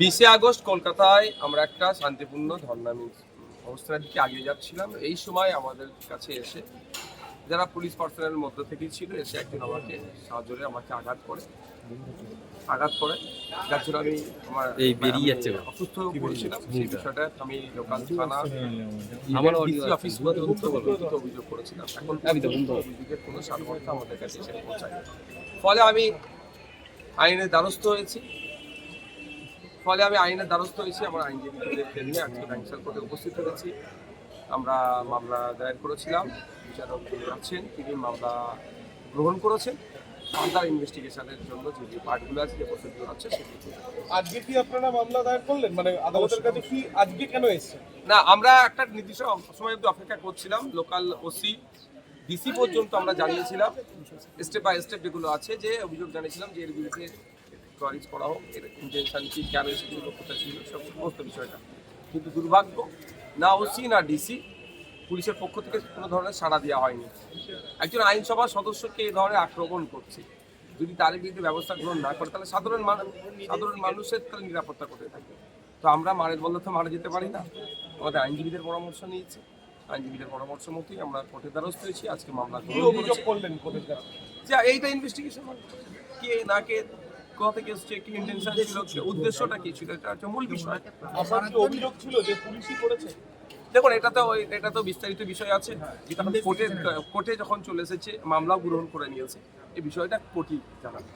বিশে আগস্ট কলকাতায় আমরা একটা শান্তিপূর্ণ ধর্নামি অবস্থানের দিকে আগিয়ে যাচ্ছিলাম। এই সময় আমাদের কাছে এসে যারা পুলিশ পার্সোনালের মধ্যে থেকেই ছিল এসে একজন আমাকে সাহায্যে আমাকে আঘাত করে। আঘাত করে। যার জন্য আমি আমার এই বেরিয়ে যাচ্ছে অসুস্থ হয়ে পড়েছিলাম সেই বিষয়টা আমি লোকাল থানা আমার ডিসি অফিস পর্যন্ত অভিযোগ করেছিলাম। এখন অভিযোগের কোনো সামর্থ্য আমাদের কাছে এসে পৌঁছায় ফলে আমি আইনের দ্বারস্থ হয়েছি। ফলে আমি আইনের দ্বারস্থ হয়েছি আমার আইনজীবীদের নিয়ে আজকে ব্যাংসার কোর্টে উপস্থিত হয়েছি। আমরা মামলা দায়ের করেছিলাম বিচারক আছেন তিনি মামলা গ্রহণ করেছেন। ফার্দার ইনভেস্টিগেশনের জন্য যে যে পার্টগুলো আছে যে প্রসিডিউর আছে আজকে কি আপনারা মামলা দায়ের করলেন? মানে আদালতের কাছে কি আজকে কেন এসেছেন? না আমরা একটা নির্দিষ্ট সময় অপেক্ষা করছিলাম লোকাল ওসি ডিসি পর্যন্ত আমরা জানিয়েছিলাম স্টেপ বাই স্টেপ যেগুলো আছে, যে অভিযোগ জানিয়েছিলাম যে এর বিরুদ্ধে কোয়ারিজ করা হোক, এর ইন্টেনশন কি, কেন এসেছিল কোথায় ছিল, সব সমস্ত বিষয়টা। কিন্তু দুর্ভাগ্য, না ওসি, না ডিসি পুলিশের পক্ষ থেকে কোনো ধরনের সাড়া দেওয়া হয়নি। একজন আইনসভার সদস্যকে এই ধরনের আক্রমণ করছে। যদি তার বিরুদ্ধে ব্যবস্থা গ্রহণ না করে, তাহলে সাধারণ মানুষ সাধারণ মানুষের তাহলে নিরাপত্তা কোথায় থাকে তো আমরা মারের বললে তো মারা যেতে পারি না। আমাদের আইনজীবীদের পরামর্শ নিয়েছি। আইনজীবীদের পরামর্শ মতোই আমরা কোর্টের দ্বারস্থ হয়েছি। আজকে মামলা কি অভিযোগ করলেন কোর্টের কাছে? যে এইটা ইনভেস্টিগেশন কে না কে কোথা থেকে এসছে কি ইন্টেনশন ছিল উদ্দেশ্যটা কি ছিল এটা হচ্ছে মূল বিষয়। আপনার কি অভিযোগ ছিল যে পুলিশই করেছে? দেখুন এটা তো এটা তো বিস্তারিত বিষয় আছে। যেটা কোর্টে কোর্টে যখন চলে এসেছে মামলা গ্রহণ করে নিয়েছে। এই বিষয়টা কোর্টই জানাবে।